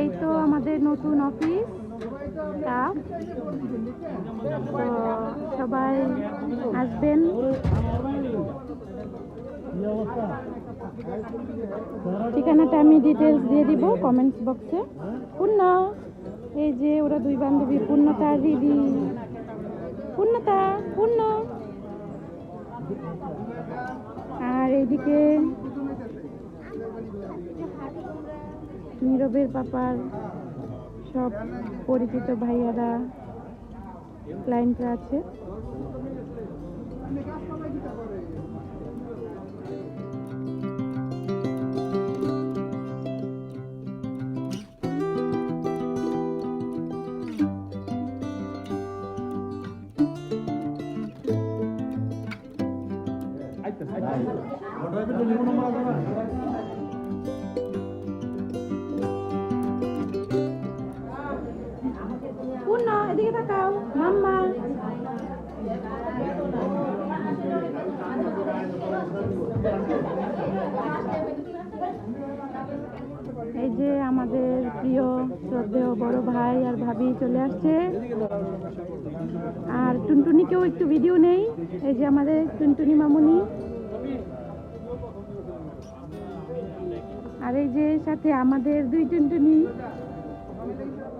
এই তো আমাদের নতুন অফিস সবাই আসবেন। ঠিকানাটা আমি ডিটেলস দিয়ে দিব কমেন্টস বক্সে পূর্ণ, এই যে ওরা দুই বান্ধবী, পূর্ণতা দিদি। পূর্ণতা, পূর্ণ। আর এইদিকে নীরবের পাপার সব পরিচিত ভাইয়ারা ক্লায়েন্টরা আছে। ভাবি চলে আসছে। আর টুনটুনিকেও একটু ভিডিও নেই। এই যে আমাদের টুনটুনি মামুনি। আর এই যে সাথে আমাদের দুই টুনটুনি।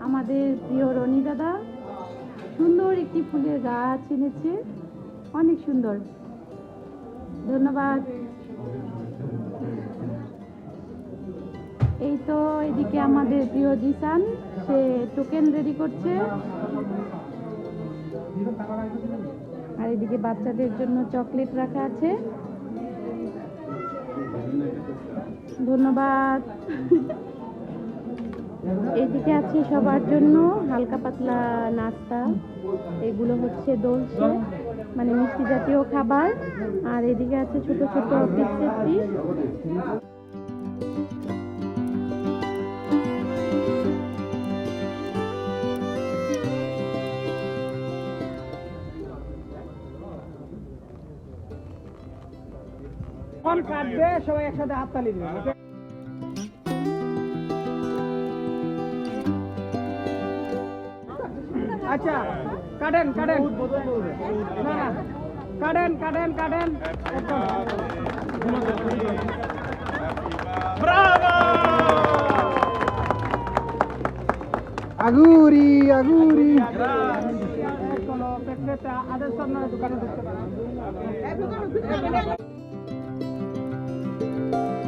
আমাদের প্রিয় রনি দাদা। সুন্দর একটি ফুলের গাছ এনেছে। অনেক সুন্দর। ধন্যবাদ। এই তো এদিকে আমাদের প্রিয় জিসান, সে টোকেন রেডি করছে। আর এদিকে বাচ্চাদের জন্য চকলেট রাখা আছে। ধন্যবাদ। এইদিকে আছে সবার জন্য হালকা পাতলা নাস্তা। এগুলো হচ্ছে দোলছে মানে মিষ্টি জাতীয় খাবার। আর এদিকে আছে ছোট ছোট পিস ফোন কাটবে সবাই একসাথে হাততালি দিবে। আচ্ছা কাটেন কাটেন। না না কাটেন কাটেন কাটেন। আগুরি আগুরি। সামনে দোকানে ঢুকতে পারে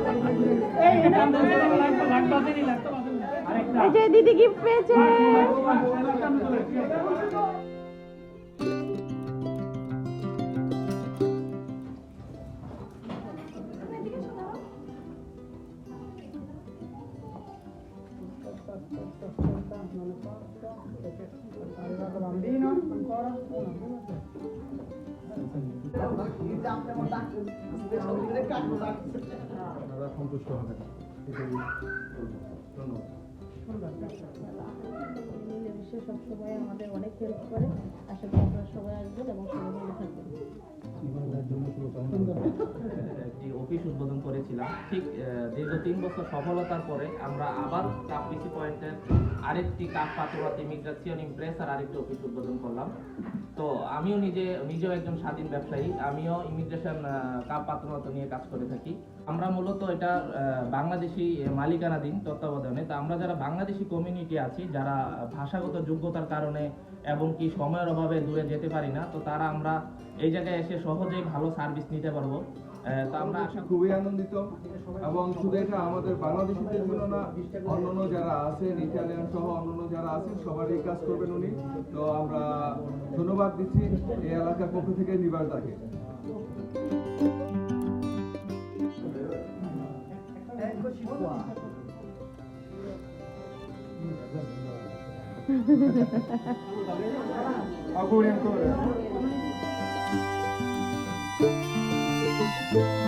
এই যে দিদি গিফট পেয়েছে। Bambino, ancora? সন্তুষ্ট হবে মিলেমিশে সবসময় আমাদের অনেক হেল্প করে আশা করি আপনারা সবাই আসবেন অফিস উদ্বোধন করেছিলাম। ঠিক দীর্ঘ তিন বছর সফলতার পরে আমরা আবার কাপ পিসি পয়েন্টের আরেকটি কাপ পাত্রপাত ইমিগ্রেশন ইমপ্রেস আর আরেকটি অফিস উদ্বোধন করলাম। তো আমিও নিজে, নিজেও একজন স্বাধীন ব্যবসায়ী, আমিও ইমিগ্রেশন কাপ পাত্রপাত নিয়ে কাজ করে থাকি। আমরা মূলত এটা বাংলাদেশি মালিকানাধীন তত্ত্বাবধানে। তা আমরা যারা বাংলাদেশি কমিউনিটি আছি, যারা ভাষাগত যোগ্যতার কারণে এবং কি সময়ের অভাবে দূরে যেতে পারি না, তো তারা আমরা এই জায়গায় এসে সহজেই ভালো সার্ভিস নিতে পারব। তো আমরা আশা খুবই আনন্দিত এবং শুধু এটা আমাদের বাংলাদেশিদের জন্য না অন্যান্য যারা আছেন ইটালিয়ান সহ অন্যান্য যারা আছেন সবারই কাজ করবেন উনি তো আমরা ধন্যবাদ দিচ্ছি এই এলাকার পক্ষ থেকে নিবার তাকে Auguri ancora. thank you